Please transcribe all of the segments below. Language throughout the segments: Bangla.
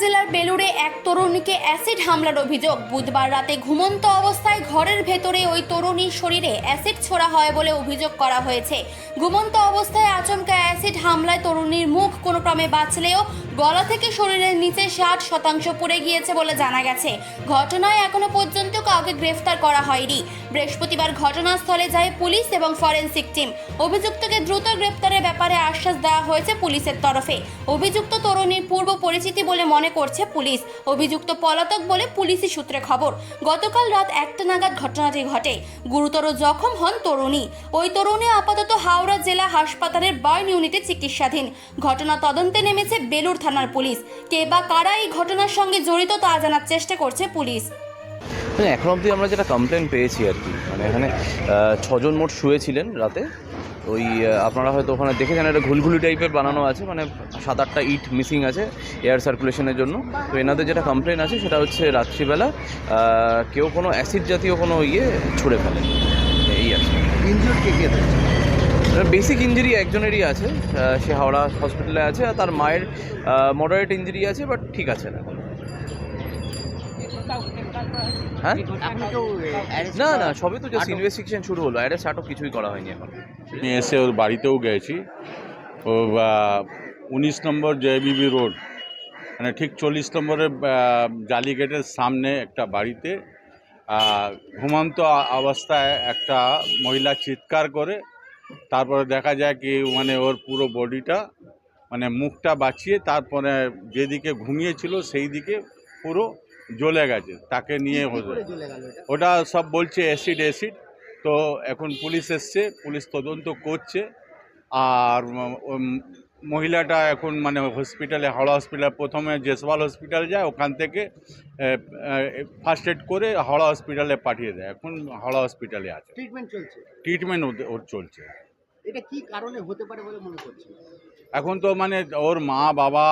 জেলার বেলুড়ে এক তরুণীকে অ্যাসিড হামলার অভিযোগ। বুধবার রাতে ঘুমন্ত অবস্থায় ঘরের ভেতরে ওই তরুণীর শরীরে অ্যাসিড ছোড়া হয় বলে অভিযোগ করা হয়েছে। ঘুমন্ত অবস্থায় আচমকা অ্যাসিড হামলায় তরুণীর মুখ কোনো ক্রমে বাঁচলেও গলা থেকে শরীরের নিচে ষাট শতাংশ পড়ে গিয়েছে বলে জানা গেছে। ঘটনায় এখনও পর্যন্ত কাউকে গ্রেফতার করা হয়নি। বৃহস্পতিবার ঘটনাস্থলে যায় পুলিশ এবং ফরেনসিক টিম। অভিযুক্তকে দ্রুত গ্রেফতারের ব্যাপারে আশ্বাস দেওয়া হয়েছে পুলিশের তরফে। অভিযুক্ত তরুণীর পূর্ব পরিচিতি বলে মনে করছে পুলিশ। অভিযুক্ত পলাতক বলে পুলিশি সূত্রে খবর, গতকাল রাত একটা নাগাদ ঘটনাটি ঘটে। গুরুতর জখম হন তরুণী। ওই তরুণী আপাতত হাওড়া জেলা হাসপাতালের বার্ন ইউনিটে চিকিৎসাধীন। ঘটনা তদন্তে নেমেছে বেলুর থানার পুলিশ। কে বা কারা এই ঘটনার সঙ্গে জড়িত তা জানার চেষ্টা করছে পুলিশ। মানে এখন অবধি আমরা যেটা কমপ্লেন পেয়েছি আর কি মানে এখানে ছজন মোট শুয়েছিলেন রাতে। ওই আপনারা হয়তো ওখানে দেখেছেন একটা ঘুলঘুলি টাইপের বানানো আছে মানে সাত আটটা ইট মিসিং আছে এয়ার সার্কুলেশনের জন্য। তো এনাদের যেটা কমপ্লেন আছে সেটা হচ্ছে রাত্রিবেলা কেউ কোনো অ্যাসিড জাতীয় কোনো ইয়ে ছুঁড়ে ফেলে। এই আর কি। কে কে রয়েছে বেসিক ইঞ্জুরি একজনেরই আছে সে হাওড়া হসপিটালে আছে আর তার মায়ের মডারেট ইঞ্জুরি আছে বাট ঠিক আছে না। হ্যাঁ? না না সবই তো জাস্ট ইনভেস্টিগেশন শুরু হলো অ্যারেস্ট আটক কিছুই করা হয়নি এখন। আমি এসে ওর বাড়িতেও গেছি। ও উনিশ নম্বর জেবিবি রোড মানে ঠিক চল্লিশ নম্বরের জালি গেটের সামনে একটা বাড়িতে ঘুমন্ত অবস্থায় একটা মহিলা চিৎকার করে তারপরে দেখা যায় কি মানে ওর পুরো বডিটা মানে মুখটা বাঁচিয়ে তারপরে যেদিকে ঘুমিয়েছিল সেই দিকে পুরো জ্বলে গেছে তাকে নিয়ে ওটা সব বলছে অ্যাসিড অ্যাসিড তো এখন পুলিশ এসছে পুলিশ তদন্ত করছে। আর মহিলাটা এখন মানে হসপিটালে হাওড়া হসপিটাল প্রথমে জেসওয়াল হসপিটাল যায় ওখান থেকে ফার্স্ট এড করে হাওড়া হসপিটালে পাঠিয়ে দেয়। এখন হাওড়া হসপিটালে আছে। ট্রিটমেন্ট চলছে? ট্রিটমেন্ট ওর চলছে। এটা কি কারণে হতে পারে বলে মনে করছেন? এখন তো মানে ওর মা বাবা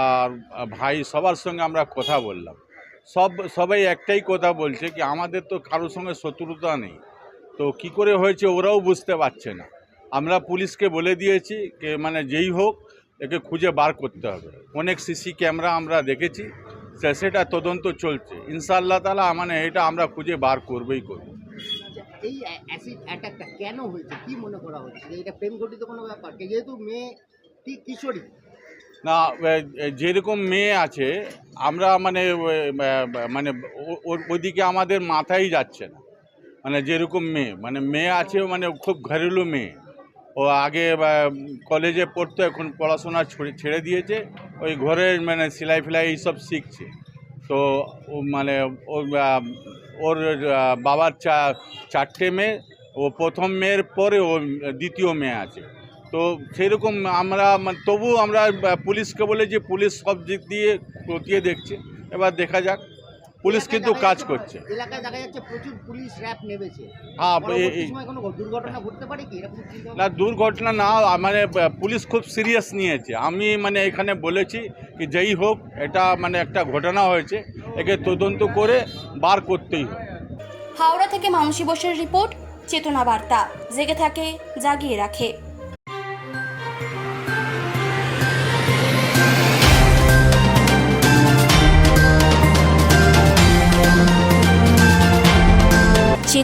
আর ভাই সবার সঙ্গে আমরা কথা বললাম। সব সবাই একটাই কথা বলছে কি আমাদের তো কারোর সঙ্গে শত্রুতা নেই। তো কি করে হয়েছে ওরাও বুঝতে পারছে না। আমরা পুলিশকে বলে দিয়েছি যে মানে যেই হোক একে খুঁজে বার করতে হবে। অনেক সিসি ক্যামেরা আমরা দেখেছি সেটা তদন্ত চলছে। ইনশাআল্লাহ তালা মানে এটা আমরা খুঁজে বার করবেই করব। আচ্ছা, এই অ্যাসিড অ্যাটাকটা কেন হয়েছে? কি মনে করা হচ্ছে? এটা প্রেম ঘটিত কোনো ব্যাপার? যেহেতু মেয়ে কিশোরী? না যেরকম মেয়ে আছে আমরা মানে মানে ওইদিকে আমাদের মাথায় যাচ্ছে না। মানে যেরকম মেয়ে মানে মেয়ে আছে মানে খুব ঘরেলু মেয়ে। ও আগে কলেজে পড়তো, এখন পড়াশোনা ছেড়ে দিয়েছে। ওই ঘরে মানে সেলাই ফেলাই এইসব শিখছে। তো মানে ওর ওর বাবার চা, চারটে মেয়ে। ও প্রথম মেয়ের পরে ও, দ্বিতীয় মেয়ে আছে। তো সেরকম আমরা মানে তবু আমরা পুলিশকে বলে যে পুলিশ সব দিক দিয়ে খতিয়ে দেখছে। এবার দেখা যাক। পুলিশ কিন্তু কাজ করছে। এলাকায় দেখা যাচ্ছে প্রচুর পুলিশ র্যাব নেমেছে। হ্যাঁ এ- পরবর্তী এই- সময় কোনো দুর্ঘটনা ঘটতে পারে কি? এরকম না দুর্ঘটনা না মানে পুলিশ খুব সিরিয়াস নিয়েছে। আমি মানে এখানে বলেছি কি যেই হোক এটা মানে একটা ঘটনা হয়েছে। একে তদন্ত করে বার করতেই হবে। হাওড়া থেকে মানসী বোসের রিপোর্ট চেতনা বার্তা। জেগে থাকে জাগিয়ে রাখে।